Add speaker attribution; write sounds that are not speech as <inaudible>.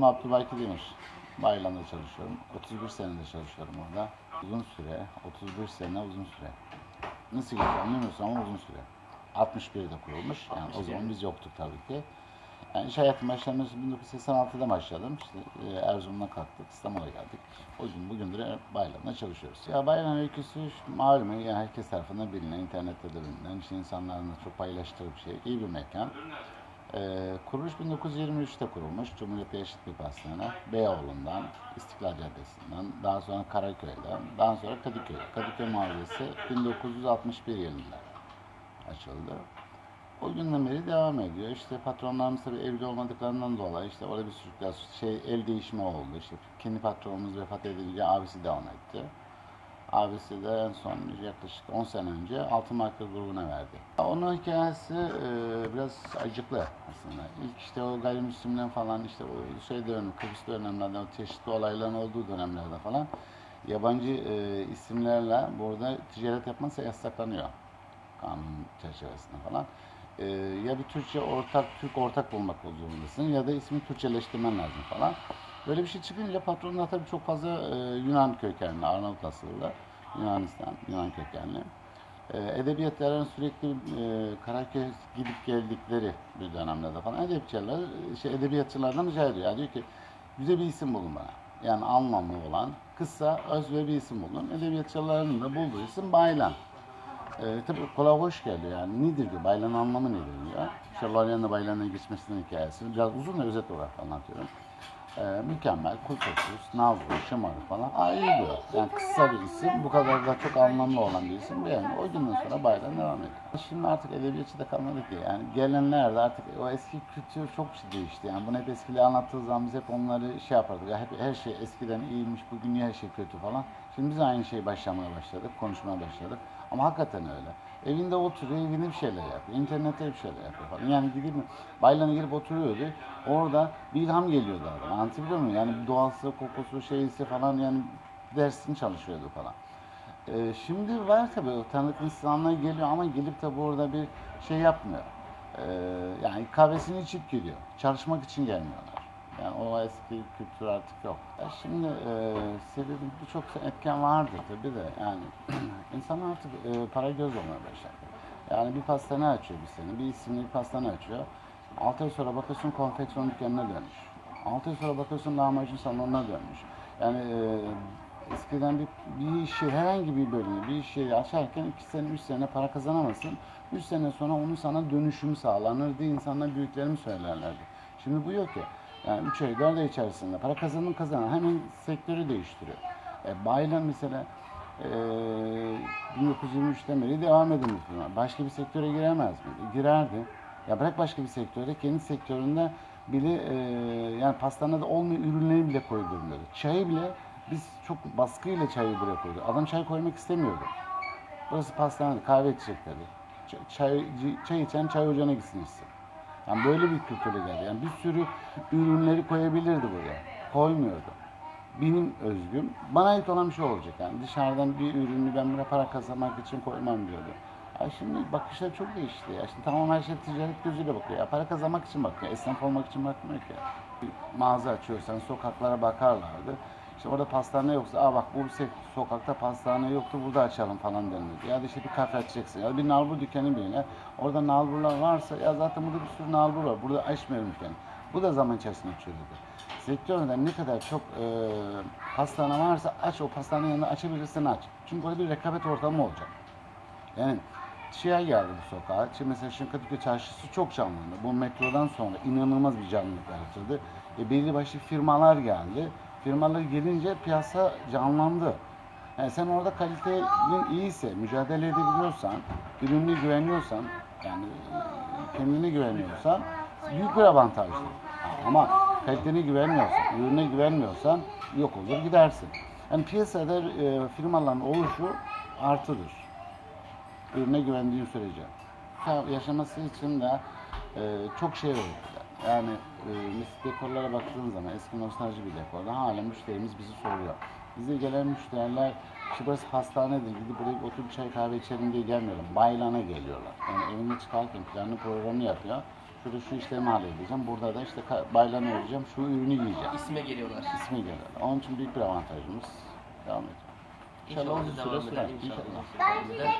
Speaker 1: İsmim Abdülbaki Demir. Baylam'da çalışıyorum. 31 senedir çalışıyorum orada. Uzun süre, 31 sene uzun süre. Nasıl geçiyor anlamıyorsun ama uzun süre. 61'de kurulmuş. Yani o zaman biz yoktuk tabii ki. Yani iş hayatım başlaması 1986'da başladım. İşte e, Erzurum'dan kalktık, İstanbul'a geldik. O gün bugündür Baylam'da çalışıyoruz. Ya Bayram öyküsü malum yani herkes tarafından bilinen, internette de bilinen, işte insanların da çok paylaştığı bir şey. İyi bir mekan. Ee, kuruluş 1923'te kurulmuş. Cumhuriyet'te eşit bir pastane. Beyoğlu'ndan, İstiklal Caddesi'nden, daha sonra Karaköy'den, daha sonra Kadıköy. Kadıköy Mahallesi 1961 yılında açıldı. O günden beri devam ediyor. İşte patronlarımız tabii evli olmadıklarından dolayı işte orada bir sürü biraz şey el değişimi oldu. İşte kendi patronumuz vefat edince abisi devam etti. Abisi de en son yaklaşık 10 sene önce Altın Marka grubuna verdi. Onun hikayesi e, biraz acıklı aslında. İlk işte o gayrimüslimler falan işte o şey dönem, Kıbrıs dönemlerde o çeşitli olayların olduğu dönemlerde falan yabancı e, isimlerle burada ticaret yapması yasaklanıyor kanun çerçevesinde falan. E, ya bir Türkçe ortak, Türk ortak bulmak zorundasın ya da ismi Türkçeleştirmen lazım falan. Böyle bir şey çıkınca patronlar tabii çok fazla e, Yunan kökenli, Arnavut asıllı, Yunanistan, Yunan kökenli. E, edebiyatların sürekli e, Karaköy gidip geldikleri bir dönemlerde falan edebiyatçılar, şey, edebiyatçılardan rica ediyor. Yani diyor ki güzel bir isim bulun bana. Yani anlamlı olan, kısa, öz ve bir isim bulun. Edebiyatçıların da bulduğu isim Baylan. E, tabii kulağa hoş geliyor yani. Nedir diyor, Baylan anlamı nedir diyor. İşte Loryan'la Baylan'a geçmesinin hikayesini biraz uzun ve özet olarak anlatıyorum. E, mükemmel, kusursuz, nazlı, şımarık falan. Diyor. Yani kısa bir isim, bu kadar da çok anlamlı olan bir isim. Yani o günden sonra Baylan devam ediyor. Şimdi artık edebiyatçı da kalmadı ki. Yani gelenler de artık o eski kültür çok değişti. Yani bunu hep eskili anlattığı zaman biz hep onları şey yapardık. Ya hep her şey eskiden iyiymiş, bugün niye her şey kötü falan. Şimdi biz aynı şeyi başlamaya başladık, konuşmaya başladık. Ama hakikaten öyle. Evinde oturuyor, evinde bir şeyler yapıyor. İnternette bir şeyler yapıyor falan. Yani gidip Baylan'a girip oturuyordu. Orada bir ilham geliyordu adam. Anlatabiliyor muyum? Yani doğası, kokusu, şeysi falan yani dersini çalışıyordu falan. Ee, şimdi var tabii o tanıdık insanlar geliyor ama gelip de burada bir şey yapmıyor. Ee, yani kahvesini içip geliyor. Çalışmak için gelmiyorlar. Yani o eski kültür artık yok. Ya şimdi e, sebebi birçok etken vardır tabii de yani <clears throat> insanlar artık e, para göz olmaya başladı. Yani bir pastane açıyor bir sene, bir isimli bir pastane açıyor. 6 ay sonra bakıyorsun konfeksiyon dükkanına dönmüş. 6 ay sonra bakıyorsun lahmacun salonuna dönmüş. Yani e, eskiden bir, bir işi, herhangi bir bölümü, bir işi açarken 2 sene, 3 sene para kazanamazsın. 3 sene sonra onun sana dönüşüm sağlanır diye insanlar büyüklerim söylerlerdi. Şimdi bu yok ki. Yani 3 ay, 4 ay içerisinde para kazanın kazanan hemen sektörü değiştiriyor. E, Baylan mesela e, 1923'ten beri devam bir firma. Başka bir sektöre giremez miydi? Girerdi. Ya bırak başka bir sektöre, kendi sektöründe bile e, yani pastanede olmayan ürünleri bile koydurmuyordu. Çayı bile biz çok baskıyla çayı buraya koyduk. Adam çay koymak istemiyordu. Burası pastane, kahve içecekleri. Çay, çay içen çay ocağına gitsin içsin. Yani böyle bir kültüre geldi. Yani bir sürü ürünleri koyabilirdi buraya. Koymuyordu. Benim özgüm, bana ait olan bir şey olacak. Yani dışarıdan bir ürünü ben buraya para kazanmak için koymam diyordu. Ya şimdi bakışlar çok değişti ya. Şimdi tamam her şey ticaret gözüyle bakıyor. Ya para kazanmak için bakıyor. Esnaf olmak için bakmıyor ki. Bir mağaza açıyorsan sokaklara bakarlardı. İşte orada pastane yoksa, aa bak bu se- sokakta pastane yoktu, burada açalım falan denirdi. Ya da işte bir kafe açacaksın, ya bir nalbur dükkanı birine. Orada nalburlar varsa, ya zaten burada bir sürü nalbur var, burada açmayalım dükkanı. Bu da zaman içerisinde çözüldü. Sektörde ne kadar çok e, pastane varsa aç, o pastanenin yanında açabilirsin aç. Çünkü orada bir rekabet ortamı olacak. Yani şeye geldi bu sokağa. Şimdi mesela şimdi Kadıköy Çarşısı çok canlandı. Bu metrodan sonra inanılmaz bir canlılık yaratıldı. E, belli başlı firmalar geldi. Firmalar gelince piyasa canlandı. Yani sen orada kalitenin iyiyse, mücadele edebiliyorsan, ürününe güveniyorsan, yani e, kendine güveniyorsan büyük bir avantajlı. Ama kalitene güvenmiyorsan, ürüne güvenmiyorsan yok olur gidersin. Yani piyasada e, firmaların oluşu artıdır ürüne güvendiğin sürece. Yaşaması için de e, çok şey öğrettiler. Yani e, mis- dekorlara baktığın zaman eski nostalji bir dekorda hala müşterimiz bizi soruyor. Bize gelen müşteriler işte burası pastanedir gidip buraya oturup çay kahve içelim diye gelmiyorlar. Baylana geliyorlar. Yani evine çıkarken planlı programı yapıyor. Şurada şu işlerimi halledeceğim. Burada da işte bayramı öreceğim. Şu ürünü giyeceğim.
Speaker 2: İsme geliyorlar.
Speaker 1: İsmi gelir. Onun için büyük bir avantajımız. Devam ediyor. İnşallah uzun süre
Speaker 2: devam
Speaker 1: sürer. İnşallah.
Speaker 3: Yazdım yiyeceğim.